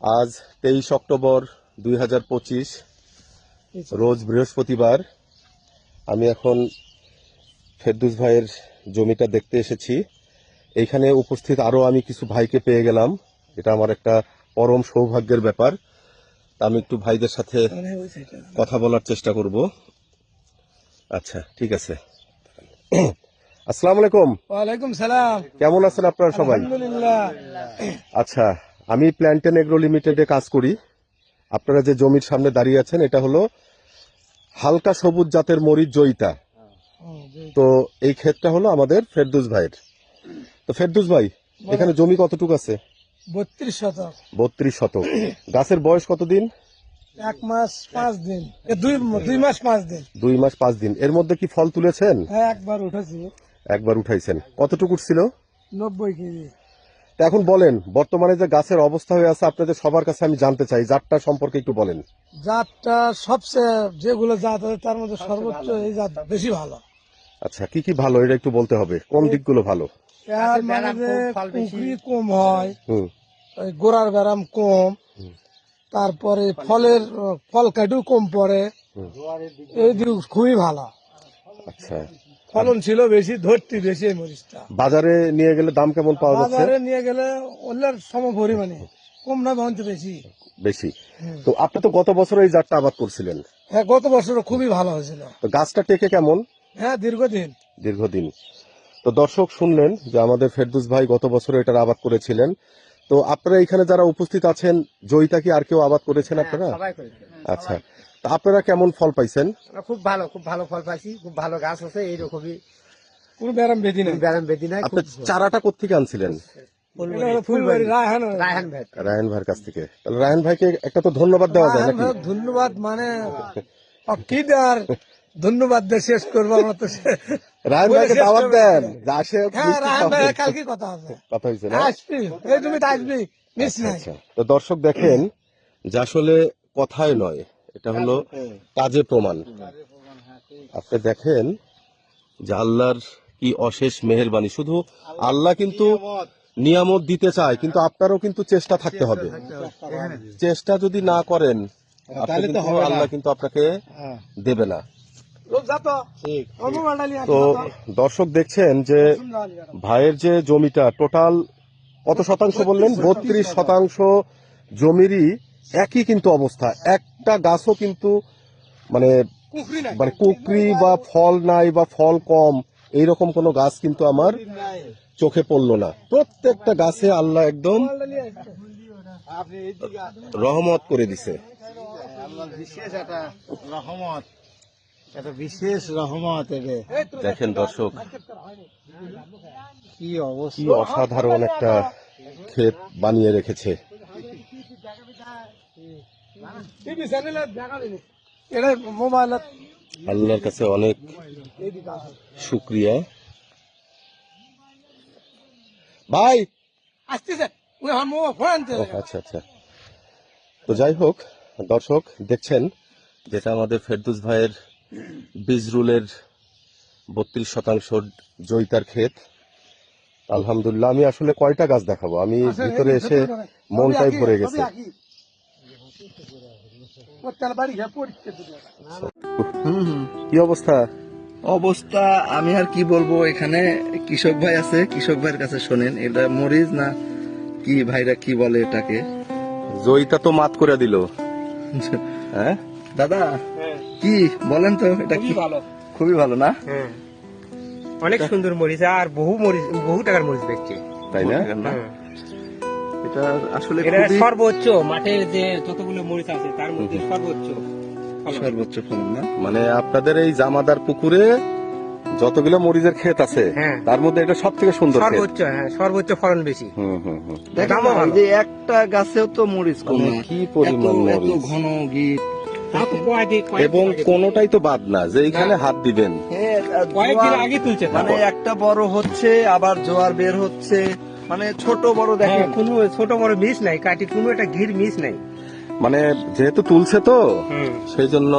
আজ তেইশ অক্টোবর দুই হাজার পঁচিশ রোজ বৃহস্পতিবার। আমি এখন ফেরদুস ভাইয়ের জমিটা দেখতে এসেছি। এইখানে উপস্থিত আরও আমি কিছু ভাইকে পেয়ে গেলাম। এটা আমার একটা পরম সৌভাগ্যের ব্যাপার। তা আমি একটু ভাইদের সাথে কথা বলার চেষ্টা করব। আচ্ছা ঠিক আছে। আসসালামু আলাইকুম। ওয়ালাইকুম সালাম। কেমন আছেন আপনারা সবাই? আলহামদুলিল্লাহ। আচ্ছা আমি প্ল্যান্টেন এগ্রো লিমিটেডে কাজ করি। আপনারা যে জমির সামনে দাঁড়িয়ে আছেন এটা হলো হালকা সবুজ জাতের মরিচ জয়িতা। তো এই ক্ষেতটা হলো আমাদের ফেরদুস ভাইয়ের। তো ফেরদুস ভাই এখানে জমি কতটুকু আছে? বত্রিশ শতক। বত্রিশ শতক। গাছের বয়স কতদিন? এক মাস পাঁচ দিন। দুই দুই মাস পাঁচ দিন। দুই মাস পাঁচ দিন। এর মধ্যে কি ফল তুলেছেন? হ্যাঁ একবার উঠেছি। একবার উঠাইছেন। কতটুকু ছিল নব্বই কেজি। তা এখন বলেন বর্তমানে যে গাছের অবস্থা হয়ে আছে আপনাদের সবার কাছে আমি জানতে চাই জাতটা সম্পর্কে একটু বলেন। জাতটা সবচেয়ে যেগুলো জাত আছে তার মধ্যে সর্বোচ্চ এই জাত বেশি ভালো। আচ্ছা কি কি ভালো এটা একটু বলতে হবে কোন দিকগুলো ভালো? এর মানে যে কুকরি কম হয় হুম। ওই গোড়ার ব্যারাম কম তারপরে ফলের ফল কাটিও কম পড়ে এই দিক খুবই ভালো। আচ্ছা। ফলন ছিল বেশি ধরতি বেশি এই মরিচটা। বাজারে নিয়ে গেলে দাম কেমন পাওয়া যাচ্ছে? বাজারে নিয়ে গেলে অন্যের সম পরিমাণে কম না বহন বেশি। বেশি। তো আপনি তো গত বছর এই জাতটা আবাদ করছিলেন। হ্যাঁ গত বছর খুবই ভালো হয়েছিল। তো গাছটা টেকে কেমন? হ্যাঁ দীর্ঘদিন। দীর্ঘদিন। তো দর্শক শুনলেন যে আমাদের ফেরদুস ভাই গত বছর এটার আবাদ করেছিলেন। তো আপনারা এখানে যারা উপস্থিত আছেন জয়িতা কি আর কেউ আবাদ করেছেন আপনারা? আচ্ছা। তা আপনারা কেমন ফল পাইছেন? খুব ভালো খুব ভালো ফল পাইছি খুব ভালো গাছ আছে এইরকমই। কোনো ব্যারাম বেদি নেই। ব্যারাম বেদি নাই আপনি চারাটা কোথেকে আনছিলেন? রায়হান ভাইয়ের কাছ থেকে। তাহলে রায়ন ভাইকে একটা তো ধন্যবাদ দেওয়া যায় নাকি? ধন্যবাদ মানে কি ধন্যবাদ দিয়ে শেষ করব আমরা তো। সে- রায়ন ভাইকে শেষ দাওয়াত দেন। না। যে আসে হ্যাঁ। কালকে কথা আছে কথা হয়েছে আসবি। এই তুমি তো আসবি মিস নাই। আচ্ছা। তো দর্শক দেখেন যে আসলে কথায় নয়। এটা হলো কাজে প্রমাণ। আপনি দেখেন যে আল্লাহর কি অশেষ মেহেরবানি। শুধু আল্লাহ কিন্তু নিয়ামত। দিতে চায় কিন্তু আপনারও কিন্তু চেষ্টা থাকতে হবে। চেষ্টা যদি না করেন আপনি আল্লাহ কিন্তু আপনাকে দেবে না। তো। দর্শক দেখছেন যে ভাইয়ের যে জমিটা টোটাল কত শতাংশ বললেন? বত্রিশ শতাংশ। জমিরই একই কিন্তু অবস্থা একটা গাছও কিন্তু মানে মানে কুকরি বা ফল নাই বা ফল কম এইরকম কোনো গাছ কিন্তু আমার চোখে পড়ল না। প্রত্যেকটা গাছে আল্লাহ একদম রহমত করে দিছে। বিশেষ রহমত একটা বিশেষ রহমত দেখেন দর্শক কি অবস্থা। কি অসাধারণ একটা ক্ষেত বানিয়ে রেখেছে। টিভি চ্যানেলে দেখা দিনি এটা মোবাইল আল্লাহর কাছে অনেক শুক্রিয়া। ভাই! আসতেছে। আচ্ছা আচ্ছা। তো যাই হোক দর্শক দেখছেন যেটা আমাদের ফেরদুস ভাইয়ের বিজরুলের বত্রিশ শতাংশ জয়িতার ক্ষেত। আলহামদুলিল্লাহ আমি আসলে কয়টা গাছ দেখাবো? আমি ভিতরে এসে মনটাই ভরে গেছে। বাড়ি কি অবস্থা? অবস্থা আমি আর কি বলব এখানে কৃষক ভাই আছে কৃষক ভাইয়ের কাছে শোনেন এটা মরিচ না কি ভাইরা কি বলে এটাকে? জয়িতা তো মাত করে দিল। হ্যাঁ? দাদা কি বলেন তো এটা কি? ভালো। খুবই ভালো না? হ্যাঁ। অনেক সুন্দর মরিচ আর বহু মরিচ বহু টাকার মরিচ দেখছে তাই না? এটা আসলে সর্বোচ্চ মাঠের যে যতগুলো মরিচ আছে তার মধ্যে সর্বোচ্চ সর্বোচ্চ ফলন না? মানে আপনাদের এই জামাদার পুকুরে যতগুলো মরিচের ক্ষেত আছে হ্যাঁ। তার মধ্যে এটা সব থেকে সুন্দর সর্বোচ্চ হ্যাঁ সর্বোচ্চ ফলন বেশি। হুম হুম হুম। দেখেন যে একটা গাছেও তো মরিচ কম মানে কি পরিমাণ মরিচ। ঘন গিট। তাও তো কয়েকদিন এবং কোনোটাই তো বাদ না যে এইখানে হাত দিবেন। হ্যাঁ, কয়েকদিন আগে মানে একটা বড় হচ্ছে আবার জোয়ার বের হচ্ছে। মানে ছোট বড় হ্যাঁ, দেখেন কোনো ছোট বড় মিস নাই কাটি কোনো একটা ঘির মিস নাই। মানে যেহেতু তুলছে তো সেই জন্য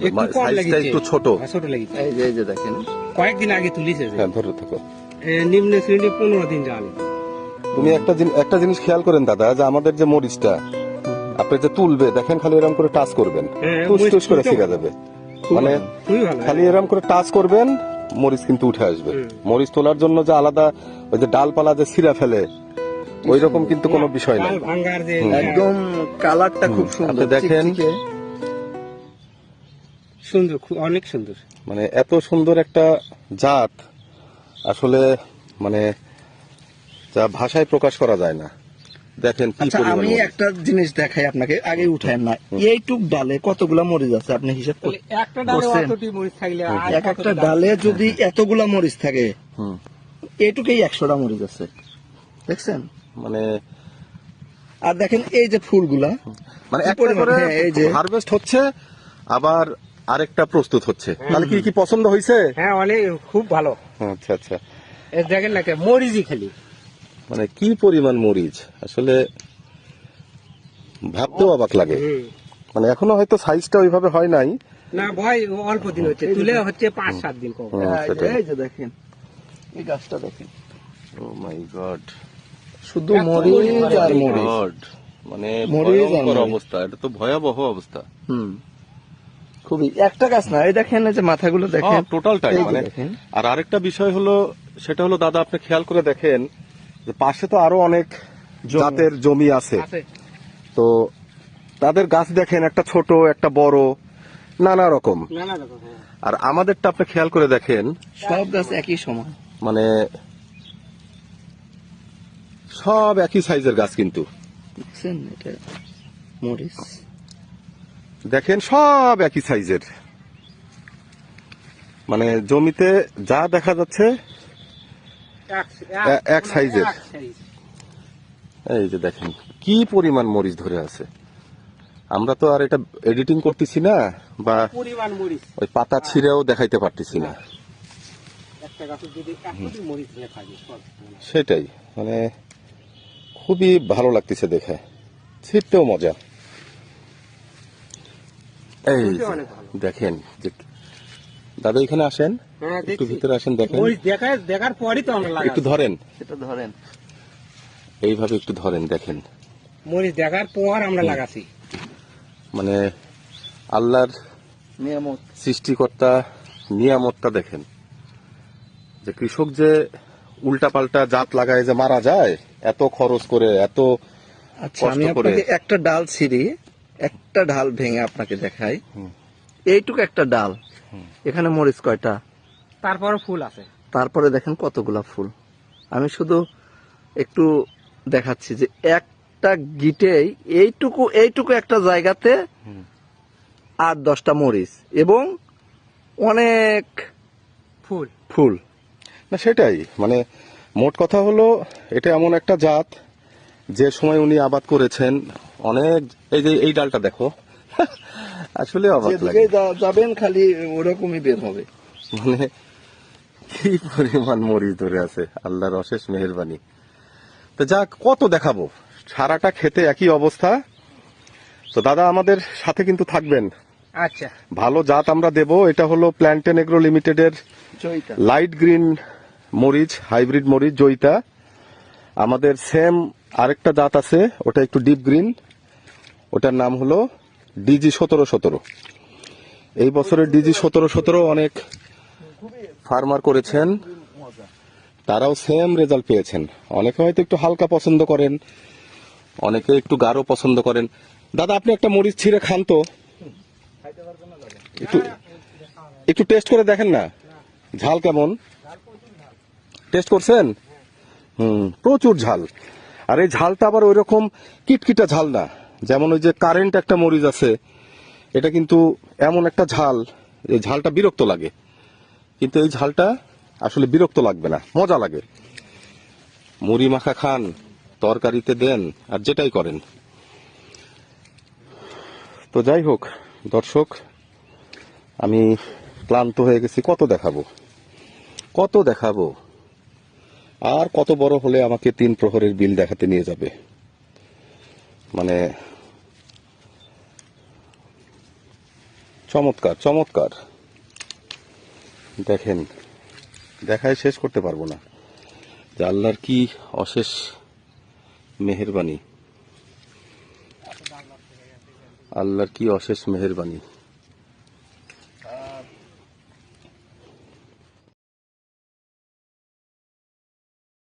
একটু সাইজটা একটু ছোট। হ্যাঁ, ছোট লেগেছে এই যে দেখেন। কয়েকদিন আগে তুলিছে হ্যাঁ ধরে থাকো নিম্ন শ্রেণি পনেরো দিন যাওয়া তুমি একটা জিনিস একটা জিনিস খেয়াল করেন দাদা যে আমাদের যে মরিচটা আপনি যে তুলবে দেখেন খালি এরকম করে টাচ করবেন। হ্যাঁ, টুস টুস করে হবে। যাবে। মানে খালি এরকম করে টাচ করবেন মরিচ কিন্তু উঠে আসবে। মরিচ তোলার জন্য যে আলাদা ওই যে ডালপালা যে ছিঁড়া ফেলে ওই রকম কিন্তু কোনো বিষয় যে একদম কালারটা খুব সুন্দর। দেখেন। সুন্দর অনেক সুন্দর। মানে এত সুন্দর একটা জাত আসলে মানে যা ভাষায় প্রকাশ করা যায় না। দেখেন কি আচ্ছা আমি একটা জিনিস দেখাই আপনাকে আগে উঠায় না। এইটুক ডালে কতগুলা মরিচ আছে আপনি হিসাব করছেন? এক একটা ডালে যদি এতগুলা মরিচ থাকে হুম। এইটুকুই একশোটা মরিচ আছে। দেখছেন? মানে আর দেখেন এই যে ফুলগুলা মানে কি একটা করে হ্যাঁ, এই যে। হারভেস্ট হচ্ছে আবার আরেকটা প্রস্তুত হচ্ছে। তাহলে কি কি পছন্দ হয়েছে হ্যাঁ অনেক খুব ভালো। আচ্ছা আচ্ছা। দেখেন না মরিচই খালি। মানে কি পরিমাণ মরিচ? আসলে ভাবতেও অবাক লাগে। মানে এখনও হয়তো সাইজটা ওইভাবে হয় নাই। না ভয় অল্প দিন হচ্ছে। তুলে হচ্ছে পাঁচ সাত দিন কম। এই যে- দেখেন এই গাছটা দেখেন। ও মাই গড শুধু মরিচ আর মরিচ। মানে ভয়ঙ্কর অবস্থা। এটা তো ভয়াবহ অবস্থা। হুম। খুবই। একটা গাছ না এই দেখেন এই যে মাথাগুলো দেখেন। টোটালটাই মানে। আর আরেকটা বিষয় হলো সেটা হলো দাদা আপনি খেয়াল করে দেখেন যে পাশে তো আরও অনেক। জাতের জমি আছে। তো তাদের গাছ দেখেন একটা ছোট একটা বড় নানা রকম। হ্যাঁ। আর আমাদেরটা আপনি খেয়াল করে দেখেন সব গাছ একই সমান। মানে সব একই সাইজের গাছ কিন্তু। দেখেন সব একই সাইজের। মানে জমিতে যা দেখা যাচ্ছে এক- সাইজের। এই যে দেখেন কি পরিমাণ মরিচ ধরে আছে। আমরা তো আর এটা এডিটিং করতেছি না বা ওই পাতা ছিঁড়েও দেখাইতে পারতেছি না। সব। সেটাই মানে খুবই ভালো লাগতেছে দেখে। ছিটতেও মজা। এই। দেখেন যে দাদা এখানে আসেন হ্যাঁ একটু ভিতরে আসেন দেখেন। দেখার পরই তো আমরা একটু ধরেন। সেটা ধরেন। এইভাবে একটু ধরেন দেখেন। মরিচ দেখার পর আমরা লাগাচ্ছি। মানে আল্লাহর নিয়ামত। সৃষ্টিকর্তা নিয়ামতটা দেখেন। যে কৃষক যে উল্টাপাল্টা জাত লাগায় যে মারা যায় এত খরচ করে এত আচ্ছা আমি আপনাকে একটা ডাল ছিঁড়ি একটা ঢাল ভেঙে আপনাকে দেখাই। এইটুকু একটা ডাল। এখানে মরিচ কয়টা? তারপরে ফুল আছে। তারপরে দেখেন কতগুলা ফুল। আমি শুধু একটু দেখাচ্ছি যে একটা গিটেই এইটুকু এইটুকু একটা জায়গাতে আট দশটা মরিচ এবং অনেক ফুল। ফুল। না সেটাই। মানে মোট কথা হলো এটা এমন একটা জাত যে সময় উনি আবাদ করেছেন অনেক এই যে এই ডালটা দেখো আসলে অবাক লাগে। যাবেন খালি ওরকমই বের হবে। মানে কি পরিমাণ মরিচ ধরে আছে আল্লাহর অশেষ মেহরবানি। তো যাক কত দেখাবো? সারাটা খেতে একই অবস্থা। তো দাদা আমাদের সাথে কিন্তু থাকবেন। আচ্ছা। ভালো জাত আমরা দেব এটা হলো প্ল্যান্টেন এগ্রো লিমিটেডের লাইট গ্রিন মরিচ হাইব্রিড মরিচ জয়িতা। আমাদের সেম আরেকটা জাত আছে ওটা একটু ডিপ গ্রিন। ওটার নাম হলো ডিজি সতেরো সতেরো। এই বছরের ডিজি সতেরো সতেরো অনেক ফার্মার করেছেন। তারাও সেম রেজাল্ট পেয়েছেন। অনেকে হয়তো একটু হালকা পছন্দ করেন, অনেকে একটু গাঢ় পছন্দ করেন। দাদা, আপনি একটা মরিচ ছিঁড়ে খান তো। একটু একটু টেস্ট করে দেখেন না। ঝাল কেমন? টেস্ট করছেন? হুম, প্রচুর ঝাল। আর এই ঝালটা আবার ওই রকম কিটকিটা ঝাল না। যেমন ওই যে কারেন্ট একটা মরিচ আছে, এটা কিন্তু এমন একটা ঝাল, এই ঝালটা বিরক্ত লাগে। কিন্তু এই ঝালটা আসলে বিরক্ত লাগবে না, মজা লাগে। মুড়ি মাখা খান, তরকারিতে দেন, আর যেটাই করেন। তো যাই হোক, দর্শক, আমি ক্লান্ত হয়ে গেছি, কত দেখাবো? কত দেখাবো? আর কত বড় হলে আমাকে তিন প্রহরের বিল দেখাতে নিয়ে যাবে? মানে চমৎকার চমৎকার। দেখেন, দেখায় শেষ করতে পারব না। যে আল্লাহর কি অশেষ মেহেরবানি। আল্লাহর কি অশেষ মেহেরবানি।